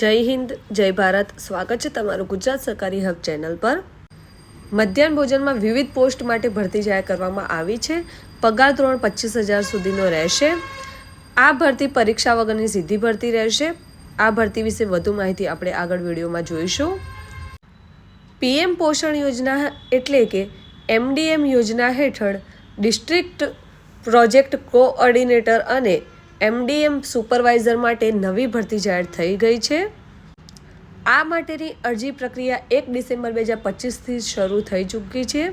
જય હિન્દ, જય ભારત. સ્વાગત છે તમારું ગુજરાત સરકારી હબ ચેનલ પર. મધ્યાહન ભોજનમાં વિવિધ પોસ્ટ માટે ભરતી જાહેર કરવામાં આવી છે. પગાર ધોરણ પચીસ હજાર સુધીનો રહેશે. આ ભરતી પરીક્ષા વગરની સીધી ભરતી રહેશે. આ ભરતી વિશે વધુ માહિતી આપણે આગળ વિડીયોમાં જોઈશું. પીએમ પોષણ યોજના એટલે કે એમડીએમ યોજના હેઠળ ડિસ્ટ્રિક્ટ પ્રોજેક્ટ કોઓર્ડિનેટર અને એમડીએમ સુપરવાઇઝર માટે નવી ભરતી જાહેર થઈ ગઈ છે. આ માટેની અરજી પ્રક્રિયા એક ડિસેમ્બર બે હજાર પચીસથી શરૂ થઈ ચૂકી છે.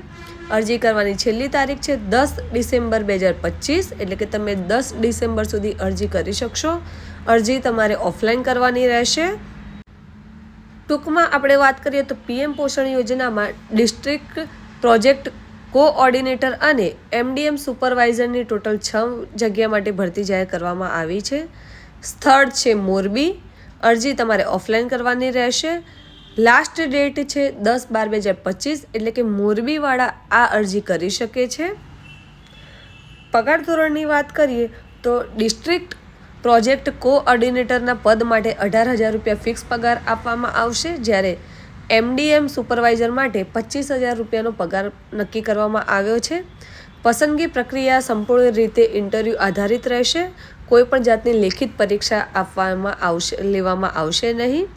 અરજી કરવાની છેલ્લી તારીખ છે દસ ડિસેમ્બર બે હજાર પચીસ, એટલે કે તમે દસ ડિસેમ્બર સુધી અરજી કરી શકશો. અરજી તમારે ઓફલાઈન કરવાની રહેશે. ટૂંકમાં આપણે વાત કરીએ તો પીએમ પોષણ યોજનામાં ડિસ્ટ્રિક્ટ પ્રોજેક્ટ કોઓર્ડિનેટર અને એમડીએમ સુપરવાઇઝરની ટોટલ છ જગ્યા માટે ભરતી જાહેર કરવામાં આવી છે. સ્થળ છે મોરબી. અરજી તમારે ઓફલાઈન કરવાની રહેશે. લાસ્ટ ડેટ છે દસ બાર બે હજાર પચીસ એટલે કે મોરબીવાળા આ અરજી કરી શકે છે. પગાર ધોરણની વાત કરીએ તો ડિસ્ટ્રિક્ટ પ્રોજેક્ટ કોઓર્ડિનેટરના પદ માટે અઢાર હજાર રૂપિયા ફિક્સ પગાર આપવામાં આવશે જ્યારે એમડીએમ સુપરવાઇઝર માટે પચીસ હજાર રૂપિયાનો પગાર નક્કી કરવામાં આવ્યો છે. પસંદગી પ્રક્રિયા સંપૂર્ણ રીતે ઇન્ટરવ્યૂ આધારિત રહેશે. કોઈપણ જાતની લેખિત પરીક્ષા આપવામાં આવશે, લેવામાં આવશે નહીં.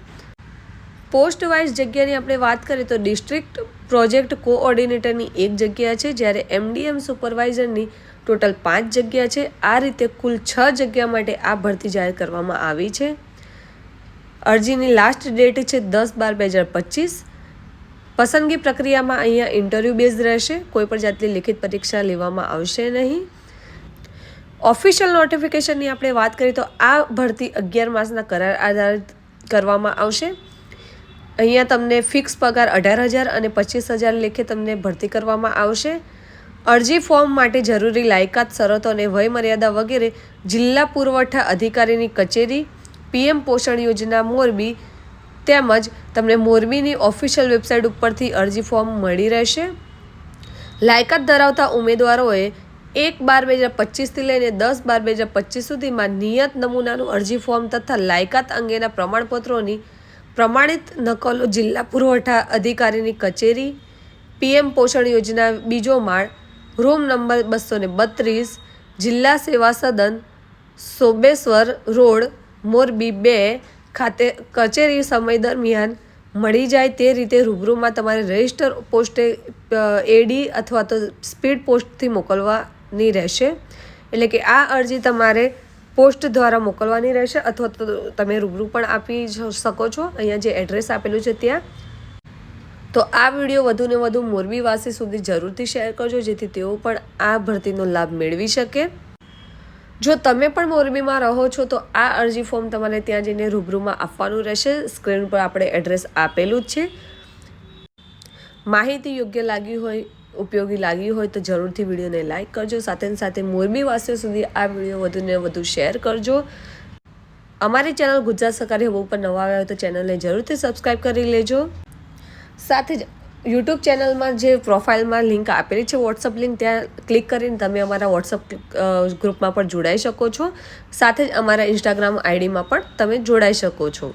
પોસ્ટ વાઇઝ જગ્યાની આપણે વાત કરીએ તો ડિસ્ટ્રિક્ટ પ્રોજેક્ટ કોઓર્ડિનેટરની એક જગ્યા છે, જ્યારે એમડીએમ સુપરવાઇઝરની ટોટલ પાંચ જગ્યા છે. આ રીતે કુલ છ જગ્યા માટે આ ભરતી જાહેર કરવામાં આવી છે. અરજીની લાસ્ટ ડેટ છે દસ બાર બે હજાર પચીસ. પસંદગી પ્રક્રિયામાં અહીંયા ઇન્ટરવ્યૂ બેઝ રહેશે. કોઈ પણ જાતની લિખિત પરીક્ષા લેવામાં આવશે નહીં. ઓફિશિયલ નોટિફિકેશનની આપણે વાત કરીએ તો આ ભરતી અગિયાર માસના કરાર આધારિત કરવામાં આવશે. અહીંયા તમને ફિક્સ પગાર અઢાર હજાર અને પચીસ હજાર લેખે તમને ભરતી કરવામાં આવશે. અરજી ફોર્મ માટે જરૂરી લાયકાત શરતો અને વયમર્યાદા વગેરે જિલ્લા પુરવઠા અધિકારીની કચેરી પીએમ પોષણ યોજના મોરબી તેમજ તમને મોરબીની ઓફિશિયલ વેબસાઇટ ઉપરથી અરજી ફોર્મ મળી રહેશે. લાયકાત ધરાવતા ઉમેદવારોએ એક બાર બે હજાર પચીસથી લઈને દસ બાર બે હજાર પચીસ સુધીમાં નિયત નમૂનાનું અરજી ફોર્મ તથા લાયકાત અંગેના પ્રમાણપત્રોની પ્રમાણિત નકલો જિલ્લા પુરવઠા અધિકારીની કચેરી, પીએમ પોષણ યોજના બીજો માળ, રૂમ નંબર બસો ને બત્રીસ, જિલ્લા સેવા સદન, સોબેશ્વર રોડ મોરબી બે ખાતે કચેરી સમય દરમિયાન મળી જાય તે રીતે રૂબરૂમાં તમારે રજિસ્ટર પોસ્ટે એડી અથવા તો સ્પીડ પોસ્ટથી મોકલવાની રહેશે. એટલે કે આ અરજી તમારે પોસ્ટ દ્વારા મોકલવાની રહેશે અથવા તો તમે રૂબરૂ પણ આપી શકો છો. અહીંયા જે એડ્રેસ આપેલું છે ત્યાં. તો આ વીડિયો વધુને વધુ મોરબીવાસી સુધી જરૂરથી શેર કરજો, જેથી તેઓ પણ આ ભરતીનો લાભ મેળવી શકે. જો તમે પણ મોરબીમાં રહો છો, તો આ અરજી ફોર્મ તમારે ત્યાં જઈને રૂબરૂમાં આપવાનું રહેશે. સ્ક્રીન પર આપણે એડ્રેસ આપેલું જ છે. માહિતી યોગ્ય લાગી હોય, ઉપયોગી લાગી હોય, તો જરૂરથી વિડીયોને લાઇક કરજો. સાથે સાથે મોરબીવાસીઓ સુધી આ વીડિયો વધુને વધુ શેર કરજો. અમારી ચેનલ ગુજરાત સરકારી હબ ઉપર નવા આવ્યા હોય તો ચેનલને જરૂરથી સબસ્ક્રાઈબ કરી લેજો. સાથે જ યુટ્યુબ ચેનલમાં જે પ્રોફાઇલમાં લિંક આપેલી છે વોટ્સઅપ લિંક ત્યાં ક્લિક કરીને તમે અમારા વોટ્સઅપ ગ્રુપમાં પણ જોડાઈ શકો છો. સાથે જ અમારા ઇન્સ્ટાગ્રામ આઈડીમાં પણ તમે જોડાઈ શકો છો.